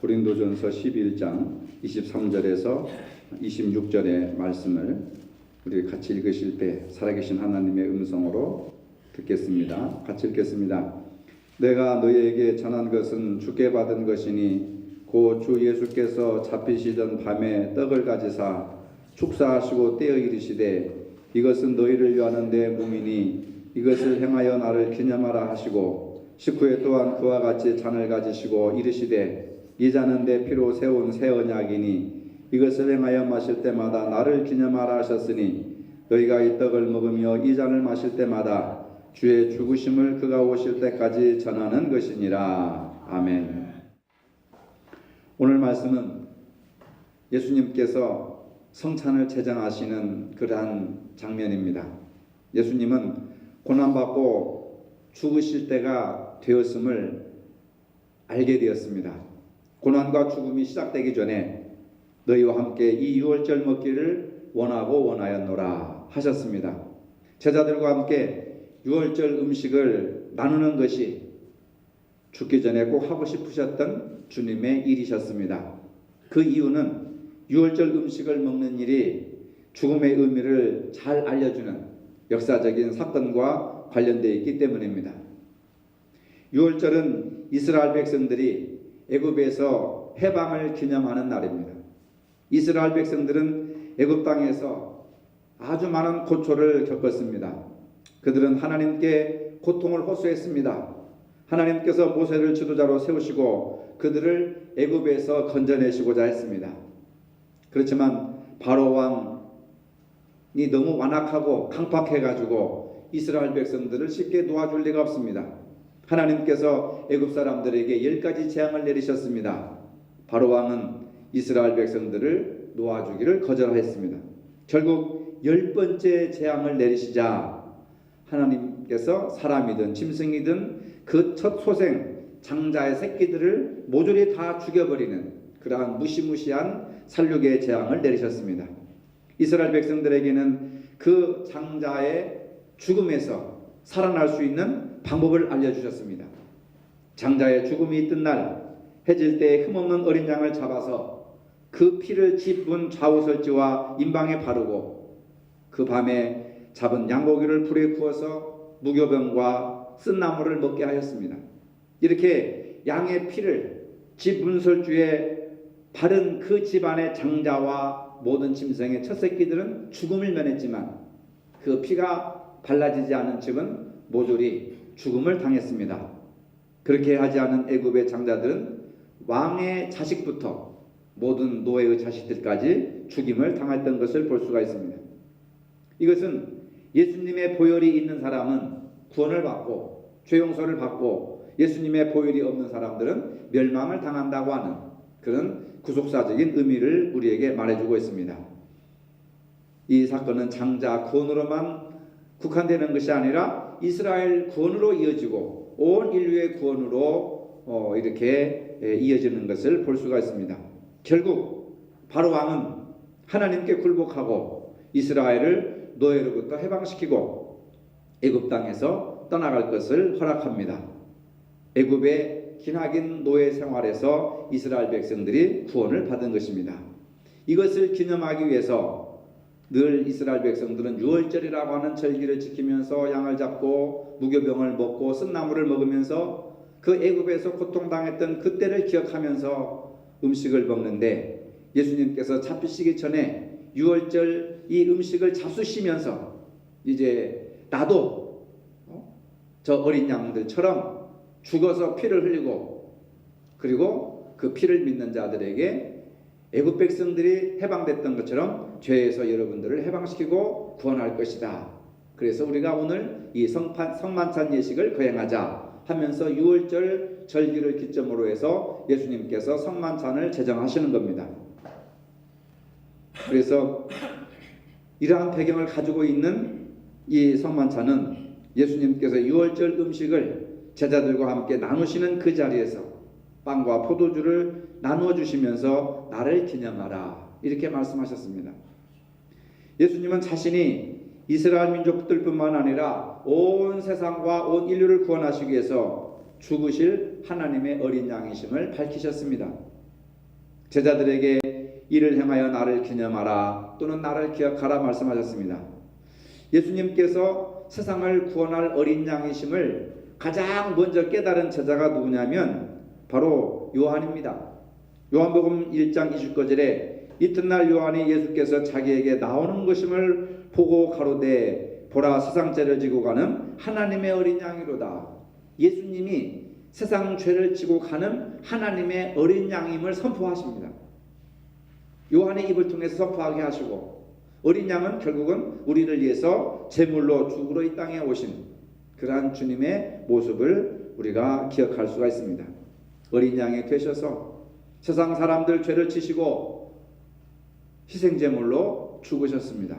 고린도전서 11장 23절에서 26절의 말씀을 우리 같이 읽으실 때 살아계신 하나님의 음성으로 듣겠습니다. 같이 읽겠습니다. 내가 너희에게 전한 것은 주께 받은 것이니 고 주 예수께서 잡히시던 밤에 떡을 가지사 축사하시고 떼어 이르시되 이것은 너희를 위하는 내 몸이니 이것을 행하여 나를 기념하라 하시고 식후에 또한 그와 같이 잔을 가지시고 이르시되 이 잔은 내 피로 세운 새 언약이니 이것을 행하여 마실 때마다 나를 기념하라 하셨으니 너희가 이 떡을 먹으며 이 잔을 마실 때마다 주의 죽으심을 그가 오실 때까지 전하는 것이니라 아멘. 오늘 말씀은 예수님께서 성찬을 제정하시는 그러한 장면입니다. 예수님은 고난받고 죽으실 때가 되었음을 알게 되었습니다. 고난과 죽음이 시작되기 전에 너희와 함께 이 유월절 먹기를 원하고 원하였노라 하셨습니다. 제자들과 함께 유월절 음식을 나누는 것이 죽기 전에 꼭 하고 싶으셨던 주님의 일이셨습니다. 그 이유는 유월절 음식을 먹는 일이 죽음의 의미를 잘 알려주는 역사적인 사건과 관련되어 있기 때문입니다. 유월절은 이스라엘 백성들이 애굽에서 해방을 기념하는 날입니다. 이스라엘 백성들은 애굽 땅에서 아주 많은 고초를 겪었습니다. 그들은 하나님께 고통을 호소했습니다. 하나님께서 모세를 지도자로 세우시고 그들을 애굽에서 건져내시고자 했습니다. 그렇지만 바로 왕이 너무 완악하고 강팍해 가지고 이스라엘 백성들을 쉽게 놓아줄 리가 없습니다. 하나님께서 애굽 사람들에게 열 가지 재앙을 내리셨습니다. 바로 왕은 이스라엘 백성들을 놓아주기를 거절했습니다. 결국 열 번째 재앙을 내리시자 하나님께서 사람이든 짐승이든 그 첫 소생 장자의 새끼들을 모조리 다 죽여버리는 그러한 무시무시한 살육의 재앙을 내리셨습니다. 이스라엘 백성들에게는 그 장자의 죽음에서 살아날 수 있는 방법을 알려주셨습니다. 장자의 죽음이 있던 날 해질 때 흠없는 어린 양을 잡아서 그 피를 짚은 좌우설지와 임방에 바르고 그 밤에 잡은 양고기를 불에 구워서 무교병과 쓴나물을 먹게 하였습니다. 이렇게 양의 피를 집 문설주에 바른 그 집안의 장자와 모든 짐승의 첫 새끼들은 죽음을 면했지만 그 피가 발라지지 않은 집은 모조리 죽음을 당했습니다. 그렇게 하지 않은 애굽의 장자들은 왕의 자식부터 모든 노예의 자식들까지 죽임을 당했던 것을 볼 수가 있습니다. 이것은 예수님의 보혈이 있는 사람은 구원을 받고 죄 용서를 받고 예수님의 보혈이 없는 사람들은 멸망을 당한다고 하는 그런 구속사적인 의미를 우리에게 말해주고 있습니다. 이 사건은 장자 구원으로만 국한되는 것이 아니라 이스라엘 구원으로 이어지고 온 인류의 구원으로 어, 이렇게 이어지는 것을 볼 수가 있습니다. 결국 바로 왕은 하나님께 굴복하고 이스라엘을 노예로부터 해방시키고 애굽 땅에서 떠나갈 것을 허락합니다. 애굽의 기나긴 노예 생활에서 이스라엘 백성들이 구원을 받은 것입니다. 이것을 기념하기 위해서 늘 이스라엘 백성들은 유월절이라고 하는 절기를 지키면서 양을 잡고 무교병을 먹고 쓴나물을 먹으면서 그 애굽에서 고통당했던 그때를 기억하면서 음식을 먹는데 예수님께서 잡히시기 전에 유월절 이 음식을 잡수시면서 이제 나도 저 어린 양들처럼 죽어서 피를 흘리고 그리고 그 피를 믿는 자들에게 애굽 백성들이 해방됐던 것처럼 죄에서 여러분들을 해방시키고 구원할 것이다. 그래서 우리가 오늘 이 성판, 성만찬 예식을 거행하자 하면서 유월절 절기를 기점으로 해서 예수님께서 성만찬을 제정하시는 겁니다. 그래서 이러한 배경을 가지고 있는 이 성만찬은 예수님께서 유월절 음식을 제자들과 함께 나누시는 그 자리에서 빵과 포도주를 나누어 주시면서 나를 기념하라 이렇게 말씀하셨습니다. 예수님은 자신이 이스라엘 민족들뿐만 아니라 온 세상과 온 인류를 구원하시기 위해서 죽으실 하나님의 어린 양이심을 밝히셨습니다. 제자들에게 이를 행하여 나를 기념하라 또는 나를 기억하라 말씀하셨습니다. 예수님께서 세상을 구원할 어린 양이심을 가장 먼저 깨달은 제자가 누구냐면 바로 요한입니다. 요한복음 1장 29절에 이튿날 요한이 예수께서 자기에게 나오는 것임을 보고 가로되 보라 세상 죄를 지고 가는 하나님의 어린 양이로다. 예수님이 세상 죄를 지고 가는 하나님의 어린 양임을 선포하십니다. 요한의 입을 통해서 선포하게 하시고 어린 양은 결국은 우리를 위해서 제물로 죽으러 이 땅에 오신 그러한 주님의 모습을 우리가 기억할 수가 있습니다. 어린 양이 되셔서 세상 사람들 죄를 지시고 희생제물로 죽으셨습니다.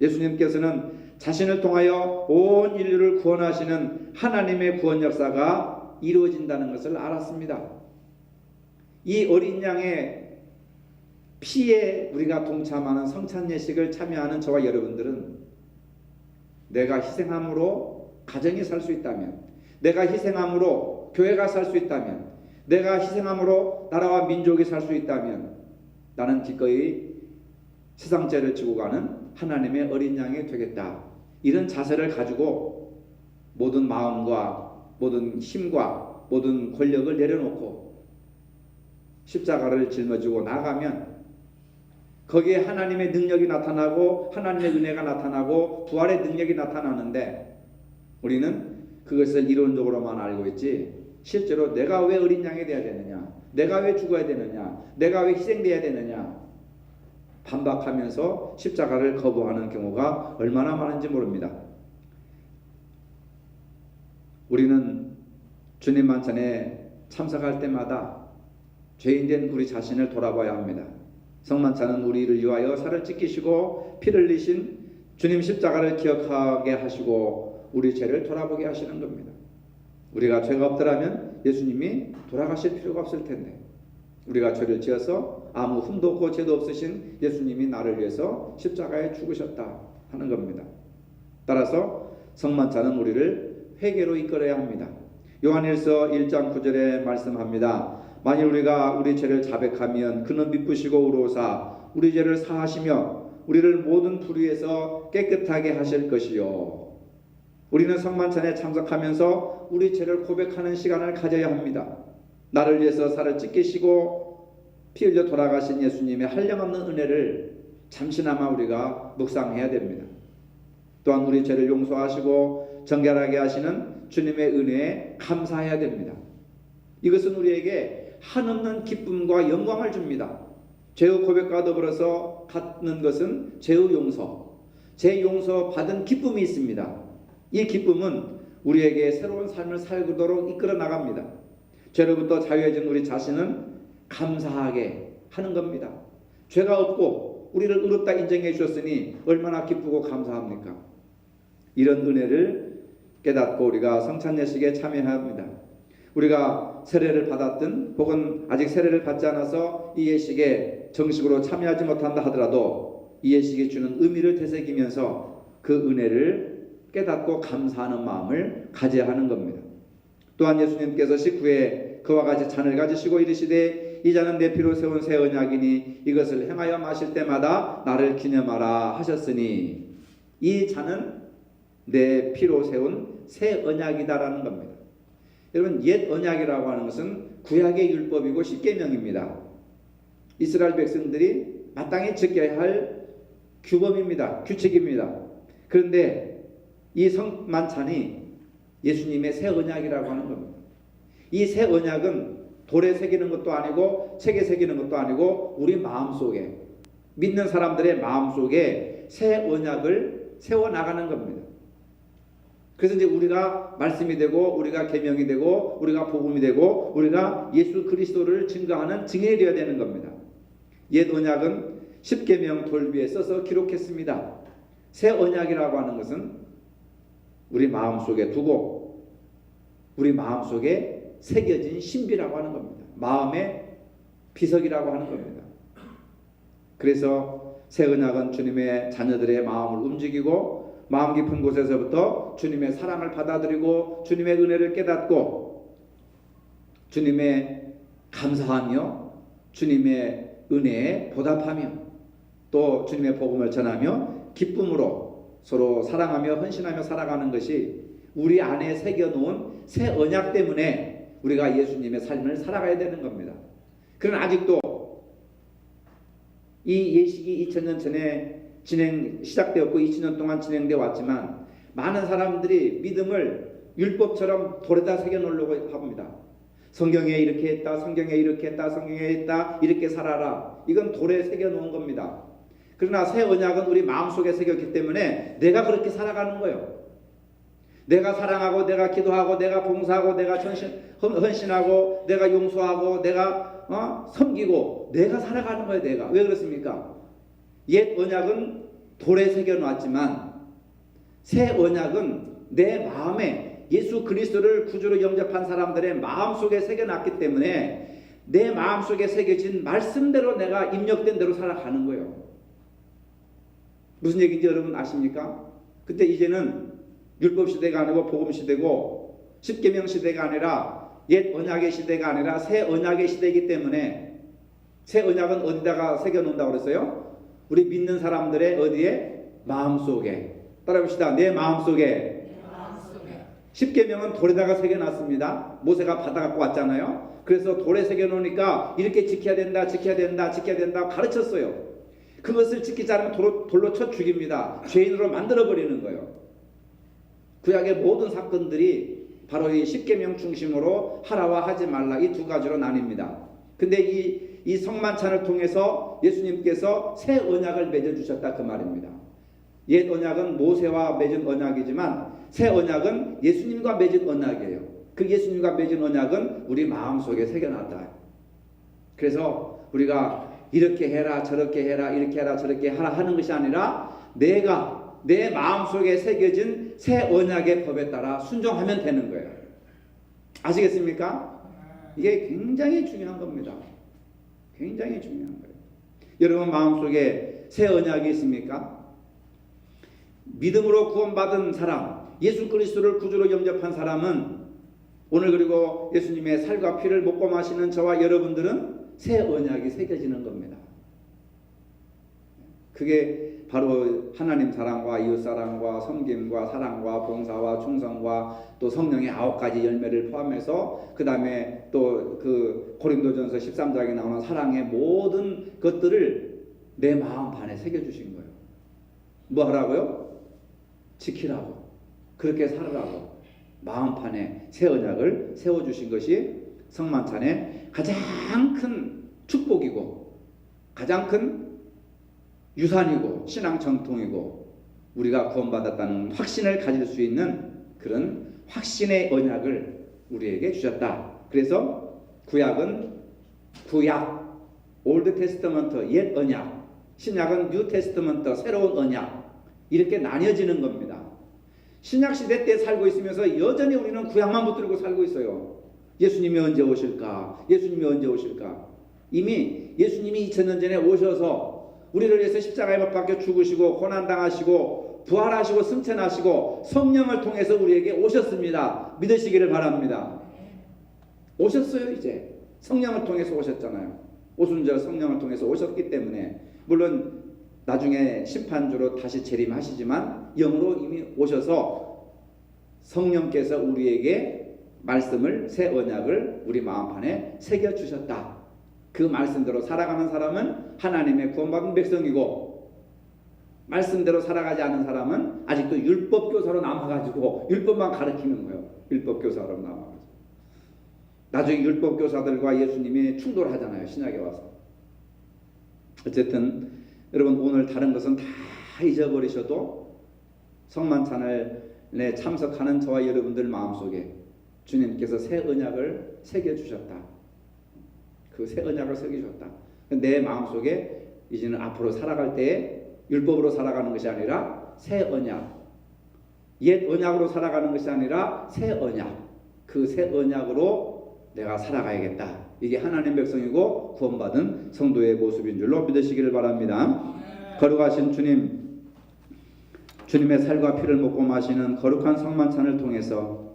예수님께서는 자신을 통하여 온 인류를 구원하시는 하나님의 구원 역사가 이루어진다는 것을 알았습니다. 이 어린 양의 피에 우리가 동참하는 성찬 예식을 참여하는 저와 여러분들은 내가 희생함으로 가정이 살 수 있다면, 내가 희생함으로 교회가 살 수 있다면, 내가 희생함으로 나라와 민족이 살 수 있다면, 나는 기꺼이 세상 죄를 지고 가는 하나님의 어린 양이 되겠다. 이런 자세를 가지고 모든 마음과 모든 힘과 모든 권력을 내려놓고 십자가를 짊어지고 나가면 거기에 하나님의 능력이 나타나고 하나님의 은혜가 나타나고 부활의 능력이 나타나는데 우리는 그것을 이론적으로만 알고 있지 실제로 내가 왜 어린 양이 돼야 되느냐? 내가 왜 죽어야 되느냐? 내가 왜 희생돼야 되느냐 반박하면서 십자가를 거부하는 경우가 얼마나 많은지 모릅니다. 우리는 주님 만찬에 참석할 때마다 죄인된 우리 자신을 돌아봐야 합니다. 성만찬은 우리를 위하여 살을 찢기시고 피를 흘리신 주님 십자가를 기억하게 하시고 우리 죄를 돌아보게 하시는 겁니다. 우리가 죄가 없더라면 예수님이 돌아가실 필요가 없을 텐데 우리가 죄를 지어서 아무 흠도 없고 죄도 없으신 예수님이 나를 위해서 십자가에 죽으셨다 하는 겁니다. 따라서 성만찬은 우리를 회개로 이끌어야 합니다. 요한일서 1장 9절에 말씀합니다. 만일 우리가 우리 죄를 자백하면 그는 미쁘시고 우로사 우리 죄를 사하시며 우리를 모든 불의에서 깨끗하게 하실 것이요. 우리는 성만찬에 참석하면서 우리 죄를 고백하는 시간을 가져야 합니다. 나를 위해서 살을 찢기시고 피 흘려 돌아가신 예수님의 한량없는 은혜를 잠시나마 우리가 묵상해야 됩니다. 또한 우리 죄를 용서하시고 정결하게 하시는 주님의 은혜에 감사해야 됩니다. 이것은 우리에게 한없는 기쁨과 영광을 줍니다. 죄의 고백과 더불어서 갖는 것은 죄의 용서, 죄 용서 받은 기쁨이 있습니다. 이 기쁨은 우리에게 새로운 삶을 살도록 이끌어 나갑니다. 죄로부터 자유해진 우리 자신은 감사하게 하는 겁니다. 죄가 없고 우리를 의롭다 인정해 주셨으니 얼마나 기쁘고 감사합니까? 이런 은혜를 깨닫고 우리가 성찬 예식에 참여합니다. 우리가 세례를 받았든 혹은 아직 세례를 받지 않아서 이 예식에 정식으로 참여하지 못한다 하더라도 이 예식이 주는 의미를 되새기면서 그 은혜를 깨닫고 감사하는 마음을 가져야 하는 겁니다. 또한 예수님께서 식후에 그와 같이 잔을 가지시고 이르시되 이 잔은 내 피로 세운 새 언약이니 이것을 행하여 마실 때마다 나를 기념하라 하셨으니 이 잔은 내 피로 세운 새 언약이다라는 겁니다. 여러분 옛 언약이라고 하는 것은 구약의 율법이고 십계명입니다. 이스라엘 백성들이 마땅히 지켜야 할 규범입니다. 규칙입니다. 그런데 이 성만찬이 예수님의 새 언약이라고 하는 겁니다. 이 새 언약은 돌에 새기는 것도 아니고 책에 새기는 것도 아니고 우리 마음속에 믿는 사람들의 마음속에 새 언약을 세워 나가는 겁니다. 그래서 이제 우리가 말씀이 되고 우리가 계명이 되고 우리가 복음이 되고 우리가 예수 그리스도를 증거하는 증인이 되어야 되는 겁니다. 옛 언약은 십계명 돌 위에 써서 기록했습니다. 새 언약이라고 하는 것은 우리 마음속에 두고 우리 마음속에 새겨진 신비라고 하는 겁니다. 마음의 비석이라고 하는 겁니다. 그래서 새 언약은 주님의 자녀들의 마음을 움직이고 마음 깊은 곳에서부터 주님의 사랑을 받아들이고 주님의 은혜를 깨닫고 주님의 감사하며 주님의 은혜에 보답하며 또 주님의 복음을 전하며 기쁨으로 서로 사랑하며 헌신하며 살아가는 것이 우리 안에 새겨놓은 새 언약 때문에 우리가 예수님의 삶을 살아가야 되는 겁니다. 그러나 아직도 이 예식이 2000년 전에 진행 시작되었고 2000년 동안 진행되어 왔지만 많은 사람들이 믿음을 율법처럼 돌에다 새겨 놓으려고 합니다. 성경에 이렇게 했다, 성경에 이렇게 했다, 성경에 했다, 이렇게 살아라. 이건 돌에 새겨 놓은 겁니다. 그러나 새 언약은 우리 마음속에 새겼기 때문에 내가 그렇게 살아가는 거예요. 내가 사랑하고 내가 기도하고 내가 봉사하고 내가 헌신, 헌신하고 내가 용서하고 내가 어? 섬기고 내가 살아가는 거예요 내가 왜 그렇습니까? 옛 언약은 돌에 새겨 놨지만 새 언약은 내 마음에 예수 그리스도를 구주로 영접한 사람들의 마음속에 새겨 놨기 때문에 내 마음속에 새겨진 말씀대로 내가 입력된 대로 살아가는 거예요. 무슨 얘기인지 여러분 아십니까? 근데 이제는 율법 시대가 아니고 복음 시대고 십계명 시대가 아니라 옛 언약의 시대가 아니라 새 언약의 시대이기 때문에 새 언약은 어디다가 새겨 놓는다고 그랬어요? 우리 믿는 사람들의 어디에 마음속에 따라합시다. 내 마음속에 십계명은 돌에다가 새겨 놨습니다. 모세가 받아 갖고 왔잖아요. 그래서 돌에 새겨 놓으니까 이렇게 지켜야 된다, 지켜야 된다, 지켜야 된다 가르쳤어요. 그것을 지키지 않으면 돌로, 돌로 쳐 죽입니다. 죄인으로 만들어 버리는 거예요. 구약의 모든 사건들이 바로 이 십계명 중심으로 하라와 하지 말라 이 두 가지로 나뉩니다. 근데 이, 이 성만찬을 통해서 예수님께서 새 언약을 맺어 주셨다 그 말입니다. 옛 언약은 모세와 맺은 언약이지만 새 언약은 예수님과 맺은 언약이에요. 그 예수님과 맺은 언약은 우리 마음속에 새겨놨다. 그래서 우리가 이렇게 해라 저렇게 해라 이렇게 해라 저렇게 하라 하는 것이 아니라 내가 내 마음속에 새겨진 새 언약의 법에 따라 순종하면 되는 거예요. 아시겠습니까? 이게 굉장히 중요한 겁니다. 굉장히 중요한 거예요. 여러분 마음속에 새 언약이 있습니까? 믿음으로 구원받은 사람, 예수 그리스도를 구주로 영접한 사람은 오늘 그리고 예수님의 살과 피를 먹고 마시는 저와 여러분들은 새 언약이 새겨지는 겁니다. 그게 바로 하나님 사랑과 이웃 사랑과 섬김과 사랑과 봉사와 충성과 또 성령의 아홉 가지 열매를 포함해서 그 다음에 또 그 고린도전서 13장에 나오는 사랑의 모든 것들을 내 마음 반에 새겨 주신 거예요. 뭐 하라고요? 지키라고. 그렇게 살으라고. 마음판에 새 언약을 세워 주신 것이 성만찬의 가장 큰 축복이고 가장 큰 유산이고 신앙 정통이고 우리가 구원받았다는 확신을 가질 수 있는 그런 확신의 언약을 우리에게 주셨다. 그래서 구약은 구약, 올드 테스터먼트 옛 언약, 신약은 뉴 테스터먼트 새로운 언약 이렇게 나뉘어지는 겁니다. 신약 시대 때 살고 있으면서 여전히 우리는 구약만 붙들고 살고 있어요. 예수님이 언제 오실까? 예수님이 언제 오실까? 이미 예수님이 2000년 전에 오셔서 우리를 위해서 십자가에 못 박혀 죽으시고 고난 당하시고 부활하시고 승천하시고 성령을 통해서 우리에게 오셨습니다. 믿으시기를 바랍니다. 오셨어요, 이제. 성령을 통해서 오셨잖아요. 오순절 성령을 통해서 오셨기 때문에 물론 나중에 심판주로 다시 재림하시지만 영으로 이미 오셔서 성령께서 우리에게 말씀을 새 언약을 우리 마음판에 새겨 주셨다. 그 말씀대로 살아가는 사람은 하나님의 구원받은 백성이고 말씀대로 살아가지 않은 사람은 아직도 율법 교사로 남아가지고 율법만 가르치는 거예요. 율법 교사로 남아가지고 나중에 율법 교사들과 예수님이 충돌하잖아요. 신약에 와서 어쨌든 여러분 오늘 다른 것은 다 잊어버리셔도 성만찬에 참석하는 저와 여러분들 마음속에 주님께서 새 언약을 새겨 주셨다. 그 새 언약을 새겨 주셨다. 내 마음속에 이제는 앞으로 살아갈 때에 율법으로 살아가는 것이 아니라 새 언약. 옛 언약으로 살아가는 것이 아니라 새 언약. 그 새 언약으로 내가 살아가야겠다. 이게 하나님 백성이고 구원받은 성도의 모습인 줄로 믿으시기를 바랍니다. 거룩하신 주님, 주님의 살과 피를 먹고 마시는 거룩한 성만찬을 통해서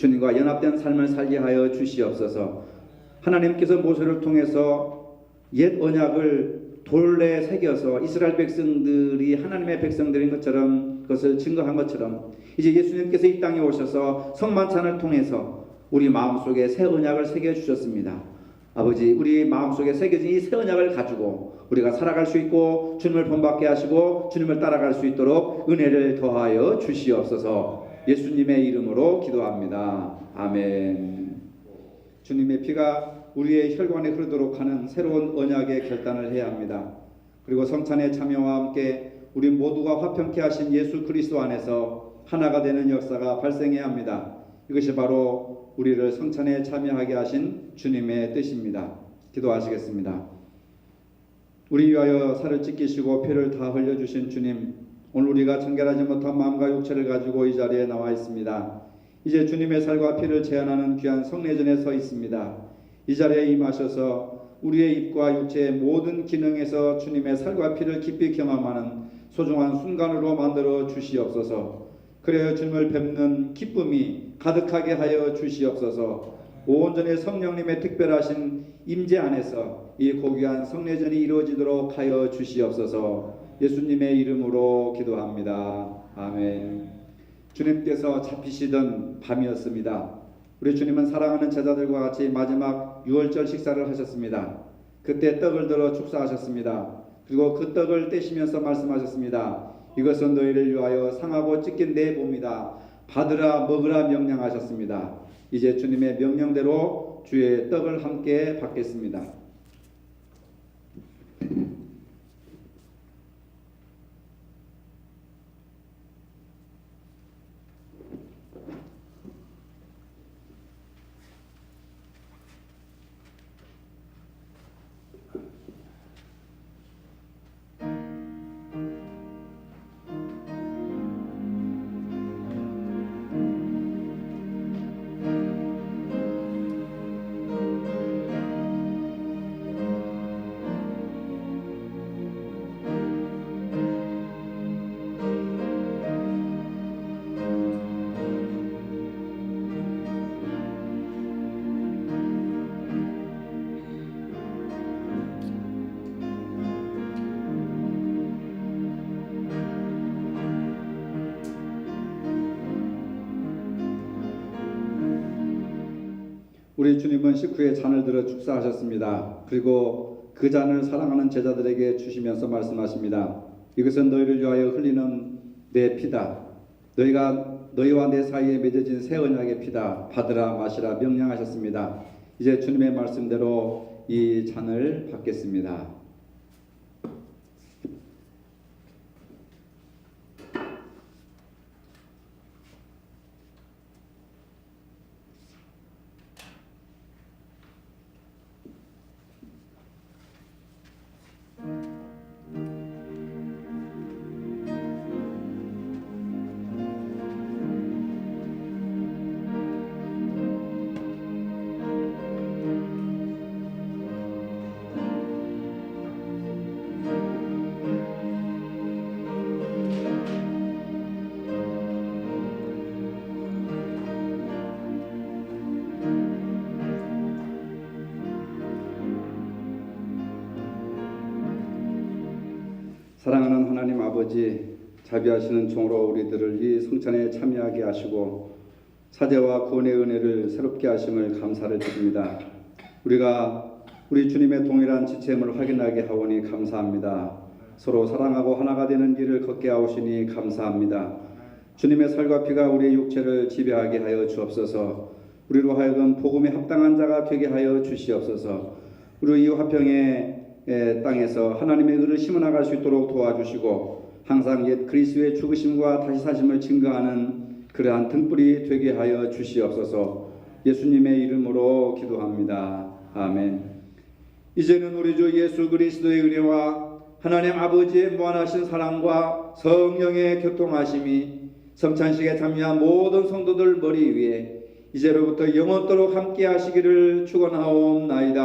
주님과 연합된 삶을 살게 하여 주시옵소서. 하나님께서 모세를 통해서 옛 언약을 돌에 새겨서 이스라엘 백성들이 하나님의 백성들인 것처럼 그것을 증거한 것처럼 이제 예수님께서 이 땅에 오셔서 성만찬을 통해서 우리 마음속에 새 언약을 새겨 주셨습니다. 아버지 우리 마음속에 새겨진 이 새 언약을 가지고 우리가 살아갈 수 있고 주님을 본받게 하시고 주님을 따라갈 수 있도록 은혜를 더하여 주시옵소서 예수님의 이름으로 기도합니다. 아멘. 주님의 피가 우리의 혈관에 흐르도록 하는 새로운 언약의 결단을 해야 합니다. 그리고 성찬의 참여와 함께 우리 모두가 화평케 하신 예수 그리스도 안에서 하나가 되는 역사가 발생해야 합니다. 이것이 바로 우리를 성찬에 참여하게 하신 주님의 뜻입니다. 기도하시겠습니다. 우리 위하여 살을 찢기시고 피를 다 흘려주신 주님, 오늘 우리가 정결하지 못한 마음과 육체를 가지고 이 자리에 나와 있습니다. 이제 주님의 살과 피를 제한하는 귀한 성례전에 서 있습니다. 이 자리에 임하셔서 우리의 입과 육체의 모든 기능에서 주님의 살과 피를 깊이 경험하는 소중한 순간으로 만들어 주시옵소서. 그래야 주님을 뵙는 기쁨이 가득하게 하여 주시옵소서. 온전히 성령님의 특별하신 임재 안에서 이 고귀한 성례전이 이루어지도록 하여 주시옵소서. 예수님의 이름으로 기도합니다. 아멘. 주님께서 잡히시던 밤이었습니다. 우리 주님은 사랑하는 제자들과 같이 마지막 유월절 식사를 하셨습니다. 그때 떡을 들어 축사하셨습니다. 그리고 그 떡을 떼시면서 말씀하셨습니다. 이것은 너희를 위하여 상하고 찢긴 내 몸이다. 받으라 먹으라 명령하셨습니다. 이제 주님의 명령대로 주의 떡을 함께 받겠습니다. 우리 주님은 식후에 잔을 들어 축사하셨습니다. 그리고 그 잔을 사랑하는 제자들에게 주시면서 말씀하십니다. 이것은 너희를 위하여 흘리는 내 피다. 너희가 너희와 내 사이에 맺어진 새 언약의 피다. 받으라 마시라 명령하셨습니다. 이제 주님의 말씀대로 이 잔을 받겠습니다. 아버지 자비하시는 종으로 우리들을 이 성찬에 참여하게 하시고 사제와 구원의 은혜를 새롭게 하심을 감사를 드립니다. 우리가 우리 주님의 동일한 지체임을 확인하게 하오니 감사합니다. 서로 사랑하고 하나가 되는 길을 걷게 하오시니 감사합니다. 주님의 살과 피가 우리의 육체를 지배하게 하여 주옵소서. 우리로 하여금 복음에 합당한 자가 되게 하여 주시옵소서. 우리 이 화평의 에, 땅에서 하나님의 의를 심어나갈 수 있도록 도와주시고 항상 옛 그리스도의 죽으심과 다시 사심을 증거하는 그러한 등불이 되게 하여 주시옵소서. 예수님의 이름으로 기도합니다. 아멘. 이제는 우리 주 예수 그리스도의 은혜와 하나님 아버지의 무한하신 사랑과 성령의 교통하심이 성찬식에 참여한 모든 성도들 머리 위에 이제로부터 영원토록 함께 하시기를 축원하옵나이다.